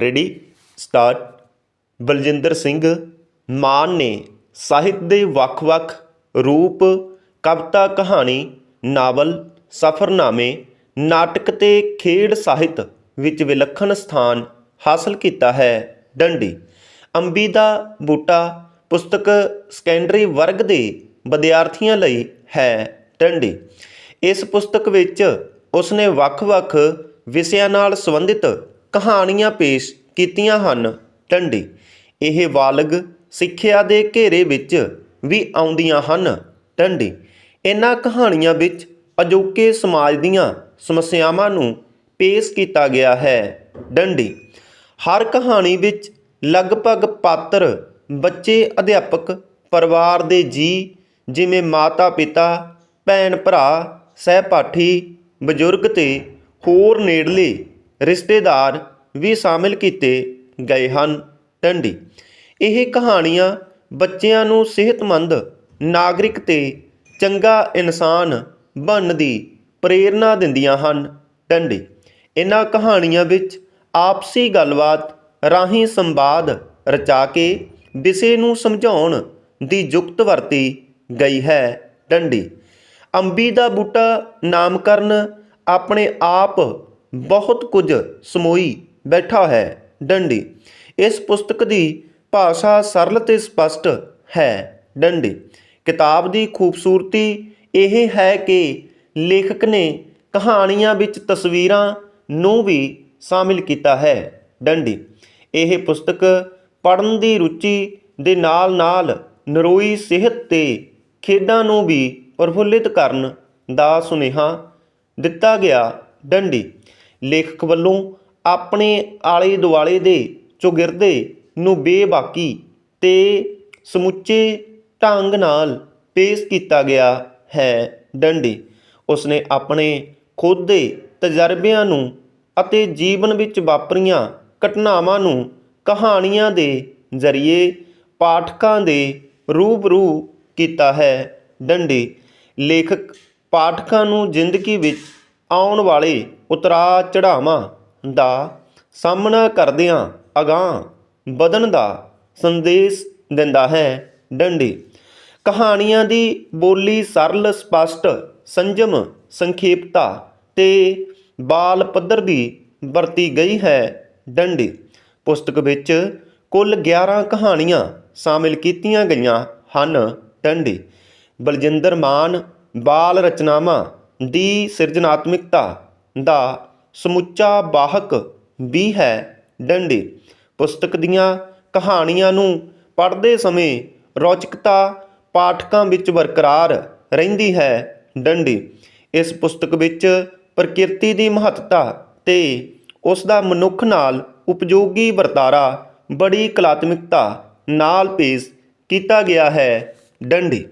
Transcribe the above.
Ready, start. Baljinder Singh ਮਾਨ ਨੇ ਸਾਹਿਤ ਦੇ ਵੱਖ-ਵੱਖ ਰੂਪ, ਕਵਿਤਾ, ਕਹਾਣੀ, ਨਾਵਲ, ਸਫ਼ਰਨਾਮੇ, ਨਾਟਕ ਤੇ ਖੇਡ ਸਾਹਿਤ ਵਿੱਚ ਵਿਲੱਖਣ ਸਥਾਨ ਹਾਸਲ ਕੀਤਾ ਹੈ। ਡੰਡੀ, ਅੰਬੀ ਦਾ ਬੂਟਾ ਪੁਸਤਕ ਸੈਕੰਡਰੀ ਵਰਗ ਦੇ ਵਿਦਿਆਰਥੀਆਂ ਲਈ ਹੈ। ਡੰਡੀ, ਇਸ ਪੁਸਤਕ ਵਿੱਚ ਉਸਨੇ ਵੱਖ-ਵੱਖ ਵਿਸ਼ਿਆਂ ਨਾਲ ਸੰਬੰਧਿਤ ਕਹਾਣੀਆਂ ਪੇਸ਼ ਕੀਤੀਆਂ ਹਨ। ਡੰਡੀ ਇਹ ਵਾਲਗ ਸਿੱਖਿਆ ਦੇ ਘੇਰੇ ਵਿੱਚ ਵੀ ਆਉਂਦੀਆਂ ਹਨ। ਡੰਡੀ ਇਹਨਾਂ ਕਹਾਣੀਆਂ ਵਿੱਚ ਅਜੋਕੇ ਸਮਾਜ ਦੀਆਂ ਸਮੱਸਿਆਵਾਂ ਨੂੰ ਪੇਸ਼ ਕੀਤਾ ਗਿਆ ਹੈ। ਡੰਡੀ ਹਰ ਕਹਾਣੀ ਵਿੱਚ ਲਗਭਗ ਪਾਤਰ ਬੱਚੇ ਅਧਿਆਪਕ, ਪਰਿਵਾਰ ਦੇ ਜੀ ਜਿਵੇਂ ਮਾਤਾ ਪਿਤਾ ਭੈਣ ਭਰਾ ਸਹਿਪਾਠੀ, ਬਜ਼ੁਰਗ ਤੇ ਹੋਰ ਨੇੜਲੇ ਰਿਸ਼ਤੇਦਾਰ ਵੀ ਸ਼ਾਮਿਲ ਕੀਤੇ ਗਏ ਹਨ। ਡੰਡੀ ਇਹ ਕਹਾਣੀਆਂ ਬੱਚਿਆਂ ਨੂੰ ਸਿਹਤਮੰਦ, ਨਾਗਰਿਕ ਤੇ ਚੰਗਾ ਇਨਸਾਨ ਬਣਨ ਦੀ ਪ੍ਰੇਰਣਾ ਦਿੰਦੀਆਂ ਹਨ। ਡੰਡੀ ਇਹਨਾਂ ਕਹਾਣੀਆਂ ਵਿੱਚ ਆਪਸੀ ਗੱਲਬਾਤ ਰਾਹੀਂ ਸੰਵਾਦ ਰਚਾ ਕੇ ਵਿਸ਼ੇ ਨੂੰ ਸਮਝਾਉਣ ਦੀ ਯੁਕਤ ਵਰਤੀ ਗਈ ਹੈ। ਡੰਡੀ ਅੰਬੀ ਦਾ ਬੂਟਾ ਨਾਮਕਰਨ ਆਪਣੇ ਆਪ ਬਹੁਤ ਕੁਝ ਸਮੋਈ ਬੈਠਾ ਹੈ, ਡੰਡੀ। ਇਸ ਪੁਸਤਕ ਦੀ ਭਾਸ਼ਾ ਸਰਲ ਤੇ ਸਪਸ਼ਟ ਹੈ, ਡੰਡੀ। ਕਿਤਾਬ ਦੀ ਖੂਬਸੂਰਤੀ ਇਹ ਹੈ ਕਿ ਲੇਖਕ ਨੇ ਕਹਾਣੀਆਂ ਵਿੱਚ ਤਸਵੀਰਾਂ ਨੂੰ ਵੀ ਸ਼ਾਮਿਲ ਕੀਤਾ ਹੈ, ਡੰਡੀ। ਇਹ ਪੁਸਤਕ ਪੜ੍ਹਨ ਦੀ ਰੁਚੀ ਦੇ ਨਾਲ-ਨਾਲ ਨਰੋਈ ਸਿਹਤ ਤੇ ਖੇਡਾਂ ਨੂੰ ਵੀ ਪ੍ਰਫੁੱਲਿਤ ਕਰਨ ਦਾ ਸੁਨੇਹਾ ਦਿੱਤਾ ਗਿਆ, ਡੰਡੀ। ਲੇਖਕ ਵੱਲੋਂ ਆਪਣੇ ਆਲੇ ਦੁਆਲੇ ਦੇ ਚੁਗਿਰਦੇ ਨੂੰ ਬੇਬਾਕੀ ਤੇ ਸਮੁੱਚੇ ਢੰਗ ਨਾਲ ਪੇਸ਼ ਕੀਤਾ ਗਿਆ ਹੈ ਡੰਡੀ। ਉਸਨੇ ਆਪਣੇ ਖੁਦ ਦੇ ਤਜਰਬਿਆਂ ਨੂੰ ਅਤੇ ਜੀਵਨ ਵਿੱਚ ਵਾਪਰੀਆਂ ਘਟਨਾਵਾਂ ਨੂੰ ਕਹਾਣੀਆਂ ਦੇ ਜ਼ਰੀਏ ਪਾਠਕਾਂ ਦੇ ਰੂਬਰੂ ਕੀਤਾ ਹੈ ਡੰਡੀ। ਲੇਖਕ ਪਾਠਕਾਂ ਨੂੰ ਜ਼ਿੰਦਗੀ ਵਿੱਚ ਆਉਣ ਵਾਲੇ ਉਤਰਾ ਚੜਾਵਾਂ ਦਾ ਸਾਹਮਣਾ ਕਰਦਿਆਂ ਅਗਾਂਹ ਵਧਣ ਦਾ ਸੰਦੇਸ਼ ਦਿੰਦਾ ਹੈ ਡੰਡੀ। ਕਹਾਣੀਆਂ ਦੀ ਬੋਲੀ ਸਰਲ, ਸਪਸ਼ਟ, ਸੰਜਮ, ਸੰਖੇਪਤਾ ਤੇ ਬਾਲ ਪੱਧਰ ਦੀ ਵਰਤੀ ਗਈ ਹੈ ਡੰਡੀ। ਪੁਸਤਕ ਵਿੱਚ ਕੁੱਲ 11 ਕਹਾਣੀਆਂ ਸ਼ਾਮਿਲ ਕੀਤੀਆਂ ਗਈਆਂ ਹਨ ਡੰਡੀ। ਬਲਜਿੰਦਰ ਮਾਨ ਬਾਲ ਰਚਨਾਵਾਂ ਦੀ ਸਿਰਜਣਾਤਮਿਕਤਾ ਦਾ ਸਮੁੱਚਾ ਵਾਹਕ ਵੀ ਹੈ ਡੰਡੇ। ਪੁਸਤਕ ਦੀਆਂ ਕਹਾਣੀਆਂ ਨੂੰ ਪੜ੍ਹਦੇ ਸਮੇਂ ਰੌਚਕਤਾ ਪਾਠਕਾਂ ਵਿੱਚ ਬਰਕਰਾਰ ਰਹਿੰਦੀ ਹੈ ਡੰਡੀ। ਇਸ ਪੁਸਤਕ ਵਿੱਚ ਪ੍ਰਕਿਰਤੀ ਦੀ ਮਹੱਤਤਾ ਤੇ ਉਸ ਦਾ ਮਨੁੱਖ ਨਾਲ ਉਪਯੋਗੀ ਵਰਤਾਰਾ ਬੜੀ ਕਲਾਤਮਿਕਤਾ ਨਾਲ ਪੇਸ਼ ਕੀਤਾ ਗਿਆ ਹੈ ਡੰਡੀ।